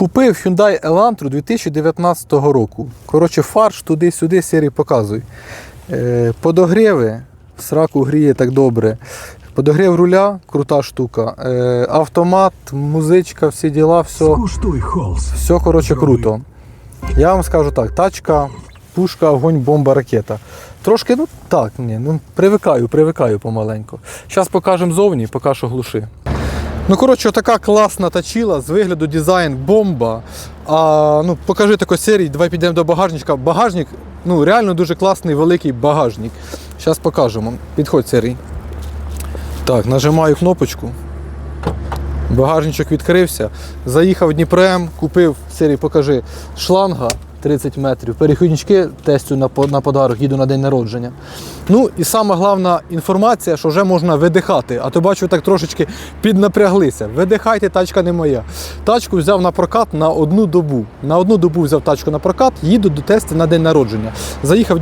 Купив Hyundai Elantra 2019 року. Коротше, фарш туди-сюди сірий показуй. Е, подогріви, сраку гріє так добре. Подогрів руля, крута штука. Е, автомат, музичка, всі діла, все, Скуштуй все коротше круто. Я вам скажу так, тачка, пушка, огонь, бомба, ракета. Трошки, ну так, ні, ну привикаю, привикаю помаленьку. Зараз покажемо зовні, поки що глуши. Ну, коротше, така класна тачіла, з вигляду дизайн бомба. А, ну, покажи таку серію, давай підемо до багажничка. Багажник, ну, реально дуже класний великий багажник. Зараз покажемо. Підходь, серій. Так, нажимаю кнопочку. Багажничок відкрився. Заїхав Дніпрем, купив, Сирій, покажи, шланга 30 метрів, перехіднички тестю на, по- на подарок, їду на день народження. Ну і сама головна інформація, що вже можна видихати. А то бачу, так трошечки піднапряглися. Видихайте, тачка не моя. Тачку взяв на прокат на одну добу. На одну добу взяв тачку на прокат, їду до тесту на день народження. Заїхав в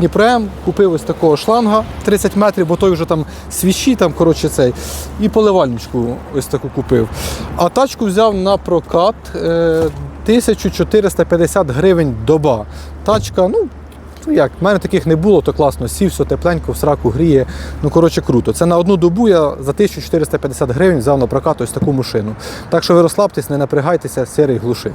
купив ось такого шланга 30 метрів, бо той вже там свічі, там, коротше, цей. І поливальничку ось таку купив. А тачку взяв на прокат е, 1450 гривень доба. Тачка, ну. Ну як, в мене таких не було, то класно. Сів, все тепленько, в сраку гріє. Ну, коротше, круто. Це на одну добу я за 1450 гривень взяв на прокат ось таку машину. Так що ви розслабтесь, не напрягайтеся, серий глуши.